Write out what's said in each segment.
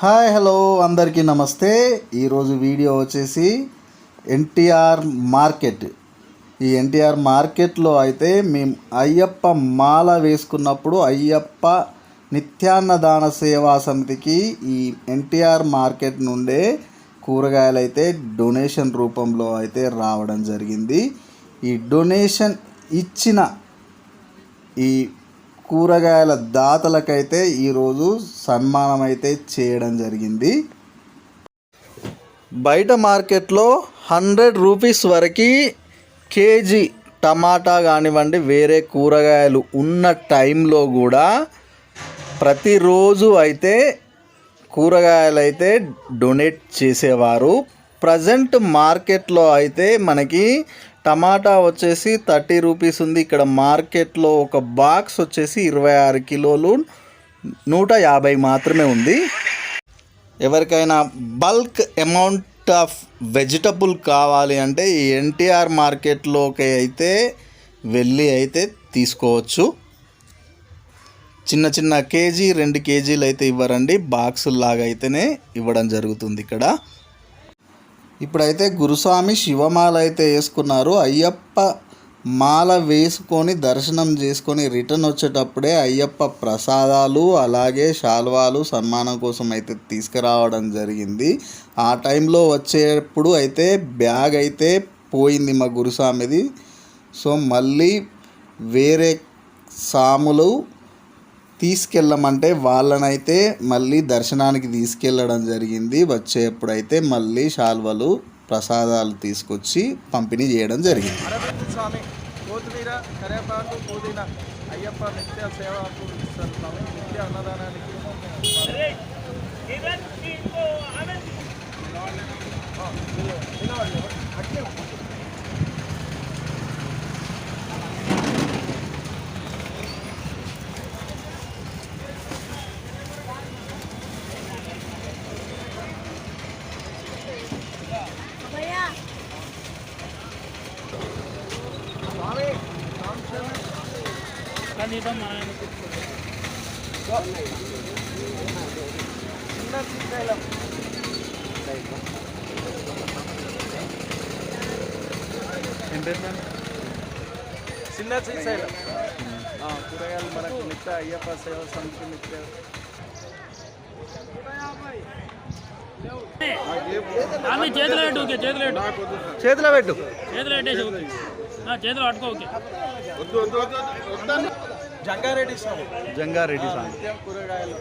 Hi hello అందరికీ నమస్తే. ఈరోజు వీడియో వచ్చేసి ఎన్టీఆర్ మార్కెట్. ఈ ఎన్టీఆర్ మార్కెట్లో అయితే మేము అయ్యప్ప మాల వేసుకున్నప్పుడు అయ్యప్ప నిత్యాన్నదాన సేవా సమితికి ఈ ఎన్టీఆర్ మార్కెట్ నుండే కూరగాయలు అయితే డొనేషన్ రూపంలో అయితే రావడం జరిగింది. ఈ డొనేషన్ ఇచ్చిన ఈ కూరగాయల దాతలకైతే ఈరోజు సన్మానం అయితే చేయడం జరిగింది. బయట మార్కెట్లో హండ్రెడ్ రూపీస్ వరకు కేజీ టమాటా కానివ్వండి వేరే కూరగాయలు ఉన్న టైంలో కూడా ప్రతిరోజు అయితే కూరగాయలు అయితే డొనేట్ చేసేవారు. ప్రజెంట్ మార్కెట్లో అయితే మనకి టమాటా వచ్చేసి థర్టీ రూపీస్ ఉంది. ఇక్కడ మార్కెట్లో ఒక బాక్స్ వచ్చేసి ఇరవై ఆరు కిలోలు. నూట యాభై మాత్రమే ఉంది. ఎవరికైనా బల్క్ అమౌంట్ ఆఫ్ వెజిటబుల్ కావాలి అంటే ఈ ఎన్టీఆర్ మార్కెట్లోకి అయితే వెళ్ళి అయితే తీసుకోవచ్చు. చిన్న చిన్న కేజీ రెండు కేజీలు అయితే ఇవ్వరండి. బాక్సుల్లాగా అయితేనే ఇవ్వడం జరుగుతుంది ఇక్కడ. ఇప్పుడైతే గురుస్వామి శివమాల అయితే వేసుకున్నారు. అయ్యప్ప మాల వేసుకొని దర్శనం చేసుకొని రిటర్న్ వచ్చేటప్పుడే అయ్యప్ప ప్రసాదాలు అలాగే శాల్వాలు సన్మానం కోసం అయితే తీసుకురావడం జరిగింది. ఆ టైంలో వచ్చేప్పుడు అయితే బ్యాగ్ అయితే పోయింది మా గురుస్వామిది. సో మళ్ళీ వేరే సాములు తీసుకెళ్ళమంటే వాళ్ళనైతే మళ్ళీ దర్శనానికి తీసుకెళ్ళడం జరిగింది. వచ్చేప్పుడైతే మళ్ళీ శాల్వలు ప్రసాదాలు తీసుకొచ్చి పంపిణీ చేయడం జరిగింది. స్వామి కొత్తిమీర కరేపాకు పుదీనా అయ్యప్ప నిత్య సేవకు ఇస్తారు స్వామి నిత్య అన్నదానానికి స్వామి చిన్న శ్రీశైలం చిన్న శ్రీశైలం ఆ, కూరగాయలు మనకు నిత్య అయ్యప్ప సేవ సమితి నిత్య చేతిలో పెట్టు ఓకే చేతిలో పెట్టు. చేతిలో పెట్టు. చేతిలో పెట్టేసి ఓకే. చేతిలో పట్టుకో ఓకే. జంగారెడ్డి స్వామి. జంగారెడ్డి స్వామి. కూరగాయలు.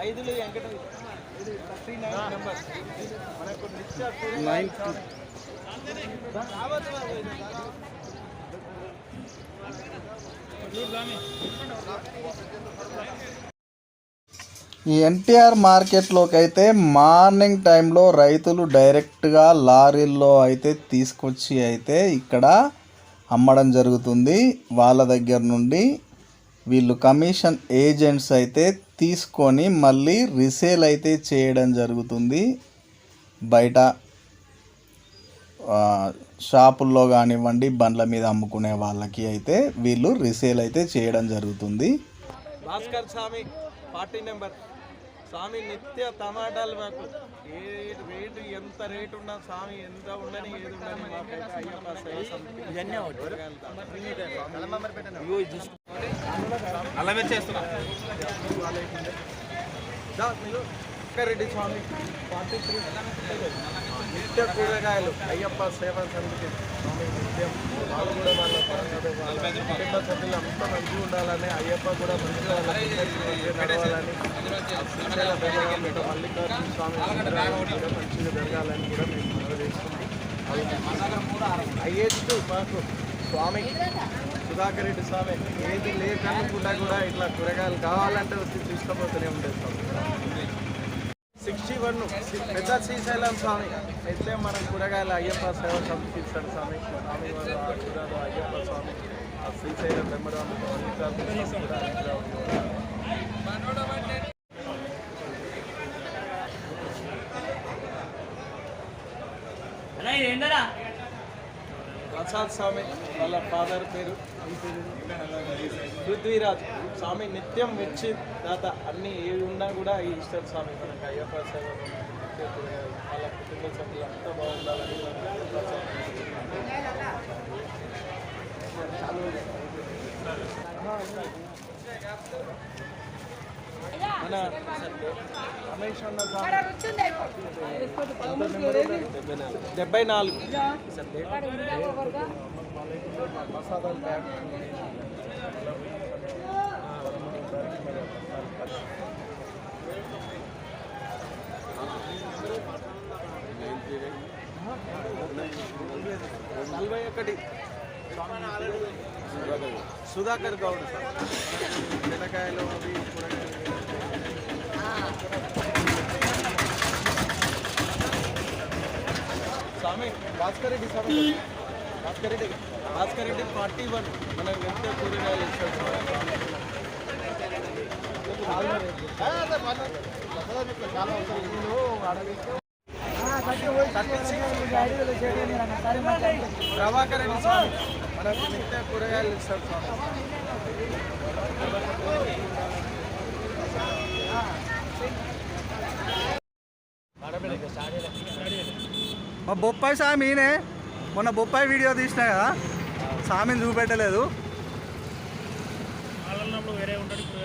ఐదులు వెంకట. నైన్ ఈ ఎన్టీఆర్ మార్కెట్లోకి అయితే మార్నింగ్ టైంలో రైతులు డైరెక్ట్గా లారీల్లో అయితే తీసుకొచ్చి అయితే ఇక్కడ అమ్మడం జరుగుతుంది. వాళ్ళ దగ్గర నుండి వీళ్ళు కమిషన్ ఏజెంట్స్ అయితే తీసుకొని మళ్ళీ రిసేల్ అయితే చేయడం జరుగుతుంది. బయట షాపుల్లో కానివ్వండి బండ్ల మీద అమ్ముకునే వాళ్ళకి అయితే వీళ్ళు రిసేల్ అయితే చేయడం జరుగుతుంది. భాస్కర్ స్వామి పార్టీ నెంబర్ స్వామి నిత్య టమాటాలు మాకు. ఏ రేటు ఎంత రేటు ఉన్నా స్వామి ఎంత ఉండని ఏది ఉండని అలా చేస్తున్నా. రెడ్డి స్వామి. త్రీ. నిత్య కూరగాయలు. అయ్యప్ప సేవ సమితి స్వామి నిత్యం వాళ్ళు కూడా వాళ్ళ కుటుంబ సభ్యులు అంతా మంచిగా ఉండాలని అయ్యప్ప కూడా మంచిగా నడవాలని మల్లికార్జున స్వామి కూడా మంచిగా జరగాలని కూడా మేము మనవేస్తున్నాం హైయెస్ట్ మాకు స్వామి సుధాకర్ రెడ్డి స్వామి. ఏది లేకనుకుంటా కూడా ఇట్లా కూరగాయలు కావాలంటే వచ్చి తీసుకుపోతూనే ఉంటుంది సిక్స్టీ వన్ పెద్ద శ్రీశైలం స్వామి. అయితే మనం కూరగాయల అయ్యప్ప సేవ సమర్పిస్తాడు స్వామి. స్వామి వారు ఆ అయ్యప్ప స్వామి. ఆ శ్రీశైలం వెంబడం మల్లికార్జున స్వామి కూడా అనుగ్రహం. అలా ఏంటరా ప్రసాద్ స్వామి వాళ్ళ ఫాదర్ పేరు పృథ్వీరాజ్ స్వామి నిత్యం మిర్చి దాత అన్ని ఏవి ఉన్నా కూడా ఈ ఇష్టం స్వామి మనకి అయ్యప్ప సేవ వాళ్ళ కుటుంబ సభ్యులు అంతా బాగుండాలని మన రమేష్ అన్న డెబ్బై నాలుగు. నలభై ఒకటి. సుధాకర్ గౌడ్. బెండకాయలు అవి కూరగాయలు స్వామి భాస్కర్ రెడ్డి స్వామి భాస్కర్ రెడ్డి భాస్కర్ రెడ్డి ఫార్టీ వన్ మనం వెళ్తే కూరగాయలు ఇస్తాడు స్వామి. ప్రభాకర్ రెడ్డి స్వామి మనకు నిత్య కూరగాయలు ఇస్తాడు స్వామి మా బొప్పాయి స్వామి ఈయనే మొన్న బొప్పాయి వీడియో తీసినా కదా స్వామిని చూపెట్టలేదు. వాళ్ళన్నప్పుడు వేరే ఉంటాడు ఇప్పుడు